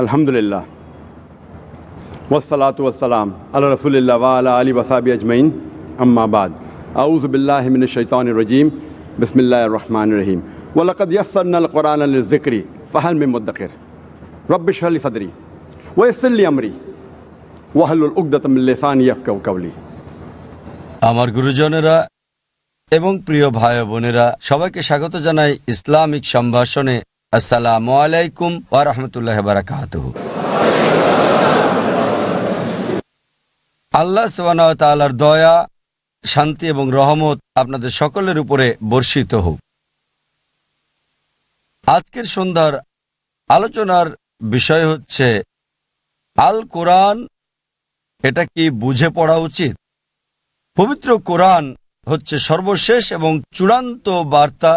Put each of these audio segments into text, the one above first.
আলহামদুলিল্লাহ। ওয়াসসালাতু ওয়াসসালাম আল্লাহ রসুলিল্লাহ ওয়ালা আলী ওসাবি আজমাইন। আম্মাবাদ আউজ বিল্লাহ মিন শৈতান রজিম। বিসমিল্লা রহমান রহিম। ওয়ালাকাদ ইয়াসসারনাল কোরআন আল জিক্রি ফাহাল মে মুদ্দাকির রব্বিশ আলী সদরি। ওয়াসল্লি আমরি। ওয়াহলুল উকদাত মিন লিসানি ইয়াফকাহু কাওলি। আমার গুরুজনেরা এবং প্রিয় ভাই বোনেরা, সবাইকে স্বাগত জানাই ইসলামিক সম্ভাষণে আসসালামু আলাইকুম ওয়া রাহমাতুল্লাহি ওয়া বারাকাতুহু। আল্লাহ সুবহানাহু ওয়া তাআলার দয়া, শান্তি এবং রহমত আপনাদের সকলের উপরে বর্ষিত হোক। আজকের সন্ধ্যার আলোচনার বিষয় হচ্ছে, আল কোরআন, এটা কি বুঝে পড়া উচিত? পবিত্র কোরআন হচ্ছে সর্বশেষ এবং চূড়ান্ত বার্তা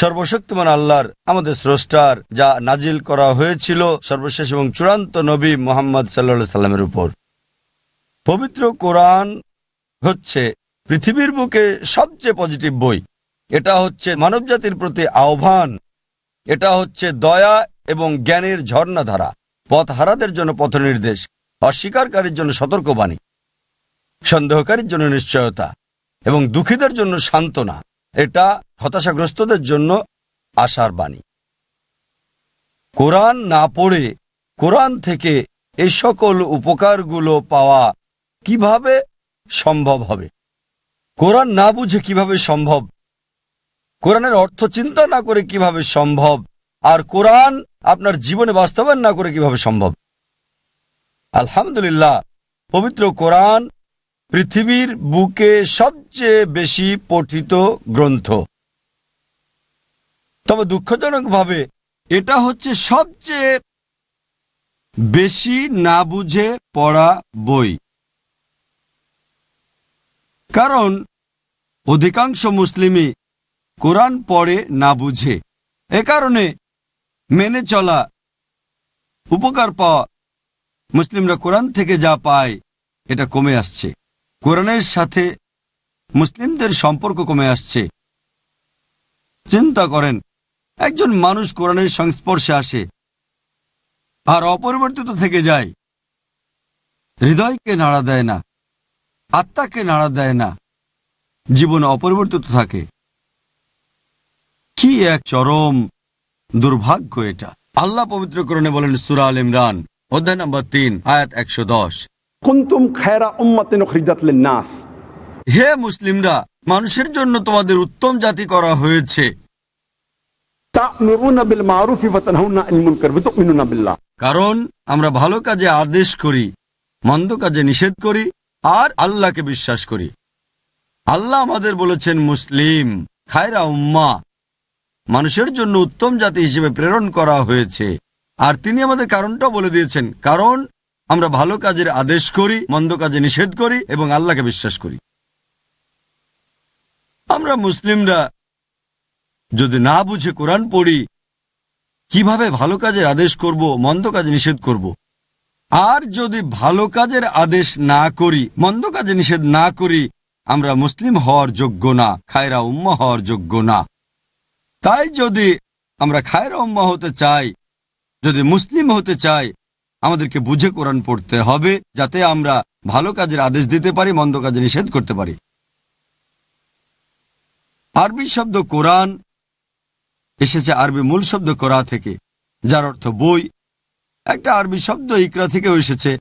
সর্বশক্তিমান আল্লাহর, আমাদের স্রষ্টার, যা নাজিল করা হয়েছিল সর্বশেষ এবং চূড়ান্ত নবী মোহাম্মদ সাল্লা সাল্লামের উপর। পবিত্র কোরআন হচ্ছে পৃথিবীর বুকে সবচেয়ে পজিটিভ বই। এটা হচ্ছে মানবজাতির প্রতি আহ্বান। এটা হচ্ছে দয়া এবং জ্ঞানের ঝর্ণাধারা পথ হারাদের জন্য পথনির্দেশ অস্বীকারীর জন্য সতর্কবাণী, সন্দেহকারীর জন্য নিশ্চয়তা এবং দুঃখীদের জন্য সান্ত্বনা। এটা হতাশাগ্রস্তদের জন্য আশার বাণী। কোরআন না পড়ে কোরআন থেকে এই সকল উপকারগুলো পাওয়া কীভাবে সম্ভব হবে? কোরআন না বুঝে কীভাবে সম্ভব? কোরআনের অর্থ চিন্তা না করে কীভাবে সম্ভব? আর কোরআন আপনার জীবনে বাস্তবায়ন না করে কীভাবে সম্ভব? আলহামদুলিল্লাহ, পবিত্র কোরআন পৃথিবীর বুকে সবচেয়ে বেশি পঠিত গ্রন্থ। তবে দুঃখজনকভাবে এটা হচ্ছে সবচেয়ে বেশি না বুঝে পড়া বই। কারণ অধিকাংশ মুসলিমই কোরআন পড়ে না বুঝে। এ কারণে মেনে চলা, উপকার পাওয়া মুসলিমরা কোরআন থেকে যা পায়, এটা কমে আসছে। কোরআনের সাথে মুসলিমদের সম্পর্ক কমে আসছে। চিন্তা করেন, একজন মানুষ কোরআনের সংস্পর্শে আসে, আর অপরিবর্তিত থেকে যায়। হৃদয়কে নাড়া দেয় না, আত্মাকে নাড়া দেয় না, জীবন অপরিবর্তিত থাকে। কি এক চরম দুর্ভাগ্য এটা। আল্লাহ পবিত্রকরণে বলেন, সুরা আল ইমরান, অধ্যায় নম্বর তিন, আয়াত একশো দশ। কুনতুম খায়রা উম্মাতিন উখরিজাত লিন-নাস। হে মুসলিমরা মানুষের জন্য তোমাদের উত্তম জাতি করা হয়েছে। তা'মুরুনা বিল মা'রুফি ওয়া তানহাউনা আনিল মুনকার ওয়া তু'মিনুনা বিল্লাহ। কারণ আমরা ভালো কাজে আদেশ করি মন্দ কাজে নিষেধ করি আর আল্লাহকে বিশ্বাস করি। আল্লাহ আমাদের বলেছেন মুসলিম খায়রা উম্মা মানুষের জন্য উত্তম জাতি হিসেবে প্রেরণ করা হয়েছে। আর তিনি আমাদের কারণটা বলে দিয়েছেন কারণ আমরা ভালো কাজের আদেশ করি, মন্দ কাজে নিষেধ করি এবং আল্লাহকে বিশ্বাস করি। আমরা মুসলিমরা যদি না বুঝে কোরআন পড়ি, কীভাবে ভালো কাজের আদেশ করব, মন্দ কাজে নিষেধ করব? আর যদি ভালো কাজের আদেশ না করি, মন্দ কাজে নিষেধ না করি, আমরা মুসলিম হওয়ার যোগ্য না, খায়রা উম্মা হওয়ার যোগ্য না। তাই যদি আমরা খায়রা উম্মা হতে চাই, যদি মুসলিম হতে চাই আমাদেরকে বুঝে কোরআন পড়তে হবে যাতে আমরা ভালো কাজের আদেশ দিতে পারি, মন্দ কাজে নিষেধ করতে পারি। আরবি শব্দ কোরআন এসেছে আরবি মূল শব্দ কোরআ থেকে, যার অর্থ বই। একটা আরবি শব্দ ইকরা থেকেও এসেছে,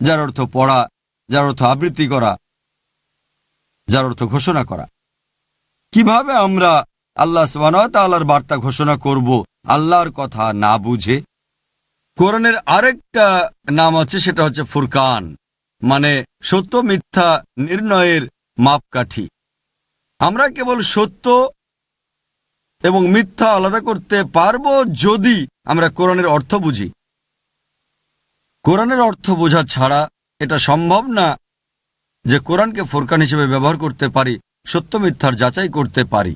যার অর্থ পড়া, যার অর্থ আবৃত্তি করা, যার অর্থ ঘোষণা করা। কীভাবে আমরা আল্লাহ তাল্লাহর বার্তা ঘোষণা করব? আল্লাহর কথা না বুঝে কোরআনের আরেকটা নাম আছে সেটা হচ্ছে ফুরকান। মানে সত্য, মিথ্যা, নির্ণয়ের মাপকাঠি। আমরা কেবল সত্য এবং মিথ্যা আলাদা করতে পারব যদি আমরা কোরআনের অর্থ বুঝি। কোরআনের অর্থ বোঝা ছাড়া এটা সম্ভব না যে কোরআনকে ফোরকান হিসেবে ব্যবহার করতে পারি, সত্য, মিথ্যার যাচাই করতে পারি।